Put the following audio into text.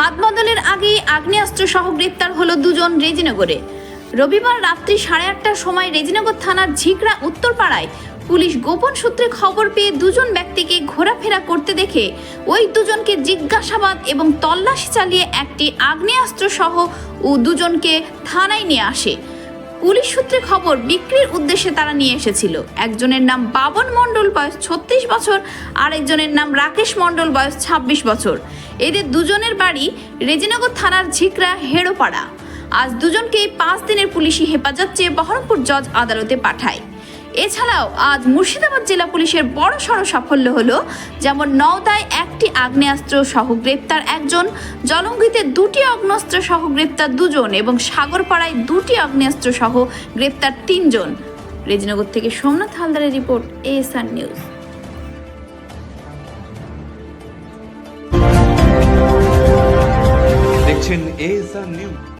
হাত বদলের আগেই আগ্নেয়াস্ত্র সহ গ্রেপ্তার হলো দুজন রেজিনগরে। রবিবার রাত্রি সাড়ে আটটার সময় রেজিনগর থানার ঝিকরা উত্তরপাড়ায় পুলিশ গোপন সূত্রে খবর পেয়ে দুজন ব্যক্তিকে ঘোরাফেরা করতে দেখে ওই দুজনকে জিজ্ঞাসাবাদ এবং তল্লাশি চালিয়ে একটি আগ্নেয়াস্ত্র সহ ও দুজনকে থানায় নিয়ে আসে। পুলিশ সূত্রে খবর, বিক্রির উদ্দেশ্যে তারা নিয়ে এসেছিল। একজনের নাম বাবন মণ্ডল, বয়স ছত্রিশ বছর, আরেকজনের নাম রাকেশ মণ্ডল, বয়স ছাব্বিশ বছর। এদের দুজনের বাড়ি রেজিনগর থানার ঝিকরা, হেড়োপাড়া। আজ দুজনকেই পাঁচ দিনের পুলিশি হেফাজত চেয়ে বহরমপুর জজ আদালতে পাঠায়। এছাড়াও আজ মুর্শিদাবাদ জেলা পুলিশের বড় সড় সাফল্য হলো যেমন নওদায় একটি আগ্নেয়াস্ত্র সহ গ্রেপ্তার একজন, জলঙ্গিতে দুটি অগ্নেয়াস্ত্র সহ গ্রেপ্তার দুজন এবং সাগরপাড়ায় দুটি আগ্নেয়াস্ত্র সহ গ্রেপ্তার তিনজন। রেজিনগর থেকে সোমনাথ হালদারের রিপোর্ট, এএসআর নিউজ। দেখছেন এএসআর নিউজ।